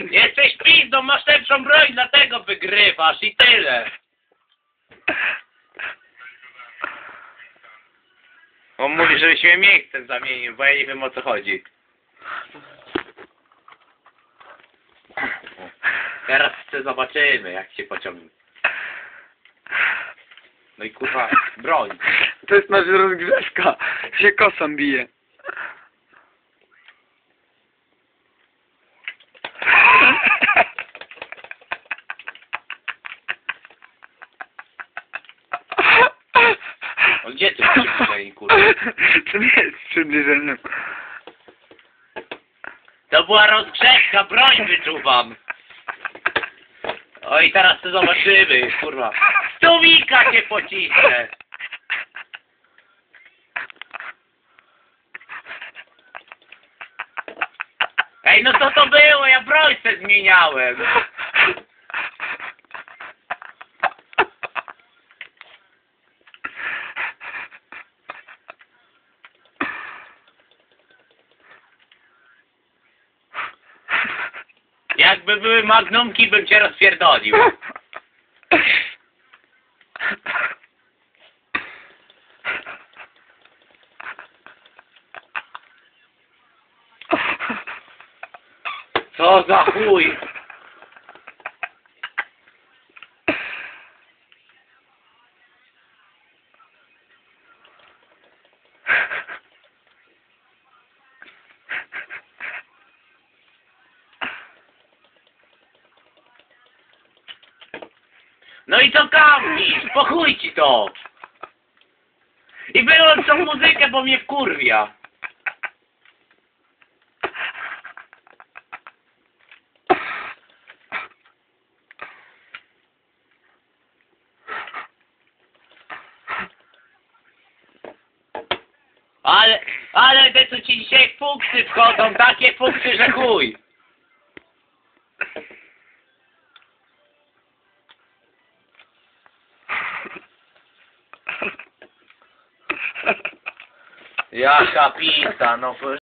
Jesteś pizdą, masz lepszą broń, dlatego wygrywasz i tyle. On mówi, żebyś mnie miejscem zamienił, bo ja nie wiem o co chodzi. Teraz chcę zobaczymy, jak się pociągnie. No i kurwa, broń. To jest nasza rozgrzewka. Się kosą bije. O, gdzie ty przybliżeni, kurwa? To nie jest przybliżeniem. To była rozgrzewka, broń wyczuwam. Oj, teraz to zobaczymy, kurwa. Stówika cię pocisnę. Ej, no co to było? Ja broń se zmieniałem. Jakby były magnumki, bym cię rozpierdolił. Co za chuj? No i co kampisz? Po chuj ci to! I wyłącz tą muzykę, bo mnie wkurwia. Ale, ale te co ci dzisiaj fuksy wchodzą, takie fuksy, że chuj. E a capita tá? não foi